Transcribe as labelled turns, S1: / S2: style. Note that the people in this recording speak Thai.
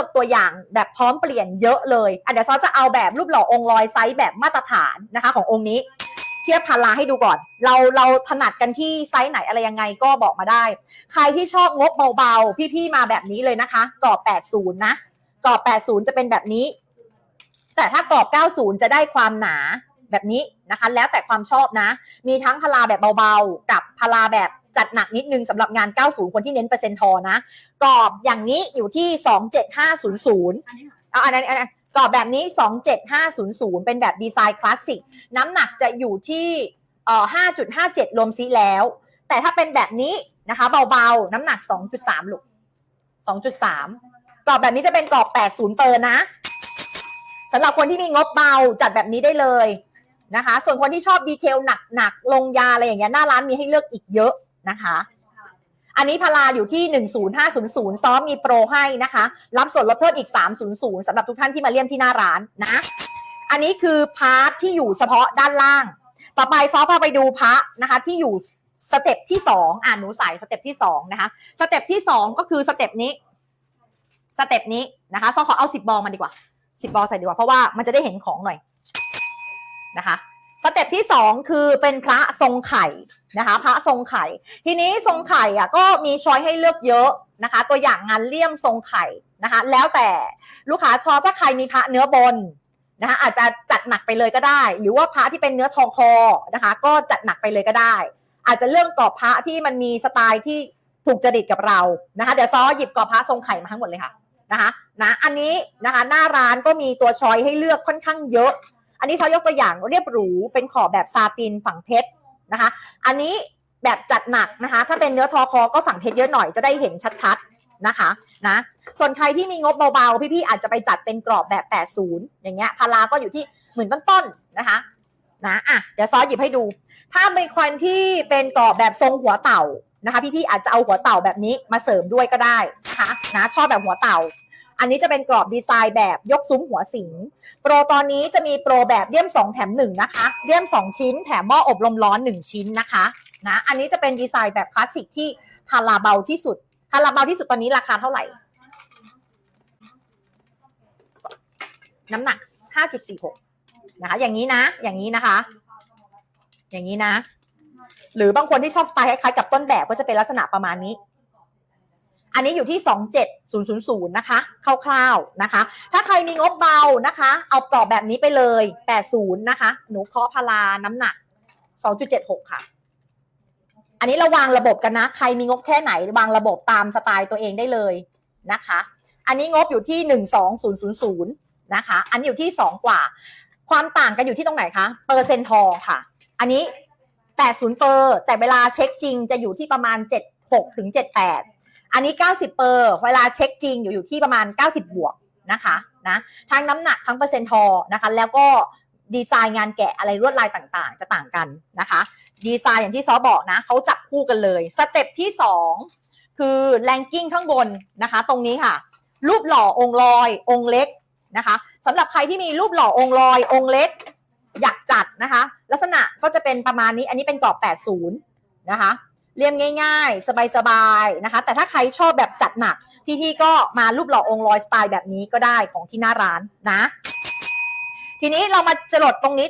S1: อกตัวอย่างแบบพร้อมเปลี่ยนเยอะเลยอะเดี๋ยวซอจะเอาแบบรูปหล่อองค์ลอยไซส์แบบมาตรฐานนะคะขององค์นี้ เทียบพาราให้ดูก่อน เราเราถนัดกันที่ไซส์ไหนอะไรยังไงก็บอกมาได้ ใครที่ชอบงบเบาๆ พี่ๆมาแบบนี้เลยนะคะกรอบ 80 นะ กรอบ 80 จะเป็นแบบนี้ แต่ถ้ากรอบ 90 จะได้ความหนาแบบนี้นะคะ แล้วแต่ความชอบนะ มีทั้งพาราแบบเบาๆ กับพาราแบบ จัดหนักนิดนึงสำหรับงาน 90 คนที่เน้นเปอร์เซ็นต์ทอนะ กรอบอย่างนี้อยู่ที่ 27500
S2: อันนี้ค่ะ
S1: เอาอันนั้นอันนั้นกรอบแบบนี้ 27500 เป็นแบบดีไซน์คลาสสิก น้ำหนักจะอยู่ที่เอ่อ5.57 รวมซีแล้ว แต่ถ้าเป็นแบบนี้นะคะ เบาๆ น้ำหนัก 2.3ลูก2.3 กรอบแบบนี้จะเป็นกรอบ 80 เปอร์นะสำหรับคนที่มีงบเบาจัดแบบนี้ได้เลยนะคะ ส่วนคนที่ชอบดีเทลหนักๆ ลงยาอะไรอย่างเงี้ยหน้าร้านมีให้เลือกอีกเยอะ นะคะ อันนี้พาราอยู่ที่ 10500 ซ้อมมีโปรให้นะคะ รับส่วนลดเพิ่มอีก 300สำหรับทุกท่านที่มาเลี่ยมที่หน้าร้านนะ อันนี้คือพาร์ทที่อยู่เฉพาะด้านล่าง ต่อไปซ้อฟพาไปดูพระนะคะ ที่อยู่สเต็ปที่สองอ่านหนูใส่สเต็ปที่สองนะคะ สเต็ปที่สองก็คือสเต็ปนี้ สเต็ปนี้นะคะซ้อขอเอาสิบบอลมาดีกว่าสิบบอลใส่ดีกว่า เพราะว่ามันจะได้เห็นของหน่อยนะคะ สเต็ปที่สองคือเป็นพระทรงไข่นะคะพระทรงไข่ ทีนี้ทรงไข่อะก็มีช้อยให้เลือกเยอะนะคะ ตัวอย่างงานเลี่ยมทรงไข่นะคะแล้วแต่ลูกค้าชอบถ้าใครมีพระเนื้อบนนะคะอาจจะจัดหนักไปเลยก็ได้ หรือว่าพระที่เป็นเนื้อทองคอนะคะ ก็จัดหนักไปเลยก็ได้ อาจจะเรื่องกรอบพระที่มันมีสไตล์ที่ถูกจริตกับเรานะคะเดี๋ยวซอหยิบกรอบพระทรงไข่มาทั้งหมดเลยค่ะนะคะนะอันนี้นะคะหน้าร้านก็มีตัวช้อยให้เลือกค่อนข้างเยอะ อันนี้ซอยกตัวอย่างเรียบหรูเป็นขอบแบบซาตินฝั่งเพชรนะคะ อันนี้แบบจัดหนักนะคะ ถ้าเป็นเนื้อทอคอก็ฝั่งเพชรเยอะหน่อยจะได้เห็นชัดๆนะคะนะ ส่วนใครที่มีงบเบาๆ พี่ๆอาจจะไปจัดเป็นกรอบแบบ 80 อย่างเงี้ยพาราก็อยู่ที่หมื่นต้นๆนะคะนะอะเดี๋ยวซอสหยิบให้ดู ถ้าเป็นคนที่เป็นกรอบแบบทรงหัวเต่านะคะ พี่ๆอาจจะเอาหัวเต่าแบบนี้มาเสริมด้วยก็ได้นะคะนะชอบแบบหัวเต่า อันนี้จะเป็นกรอบดีไซน์แบบยกซุ้มหัวสิง โปรตอนนี้จะมีโปรแบบเลี่ยม 2 แถม 1 นะคะเลี่ยม 2 ชิ้น แถมหม้ออบลมร้อน 1 ชิ้นนะคะนะอันนี้จะเป็นดีไซน์แบบคลาสสิกที่พาราเบาที่สุดพาราเบาที่สุดตอนนี้ราคาเท่าไหร่ น้ำหนัก 5.46 นะคะ อย่างนี้นะ อย่างนี้นะคะ อย่างนี้นะ หรือบางคนที่ชอบสไตล์คล้ายๆกับต้นแบบก็จะเป็นลักษณะประมาณนี้ อันนี้อยู่ที่ 27000 นะคะ คร่าวๆนะคะ ถ้าใครมีงบเบานะคะ เอากรอบแบบนี้ไปเลย 80 นะคะ หนูเคาะพาราน้ำหนัก 2.76 ค่ะ อันนี้เราวางระบบกันนะ ใครมีงบแค่ไหนวางระบบตามสไตล์ตัวเองได้เลยนะคะ อันนี้งบอยู่ที่ 12000 นะคะ อันนี้อยู่ที่ 2 กว่า ความต่างกันอยู่ที่ตรงไหนคะ เปอร์เซ็นต์ทองค่ะ อันนี้ 80เปอร์ แต่เวลาเช็คจริงจะอยู่ที่ประมาณ 76ถึง78 อันนี้ 90 เปอร์เวลาเช็คจริงอยู่อยู่ที่ประมาณ 90 บวกนะคะนะทั้งน้ำหนักทั้งเปอร์เซ็นต์ทอนะคะแล้วก็ดีไซน์งานแกะอะไรลวดลายต่างๆ จะต่างกันนะคะ ดีไซน์อย่างที่ซอบอกนะเขาจับคู่กันเลย สเต็ปที่ 2 คือแรงกิ้งข้างบนนะคะ ตรงนี้ค่ะ รูปหล่อองค์ลอย องค์เล็กนะคะสำหรับใครที่มีรูปหล่อองค์ลอย องค์เล็ก อยากจัดนะคะ ลักษณะก็จะเป็นประมาณนี้อันนี้เป็นกรอบ 80 นะคะ เรียมง่าย ๆ สบายๆนะคะ แต่ถ้าใครชอบแบบจัดหนัก พี่ๆก็มารูปหล่อองค์ลอยสไตล์แบบนี้ก็ได้ของที่หน้าร้านนะ ทีนี้เรามาจรดตรงนี้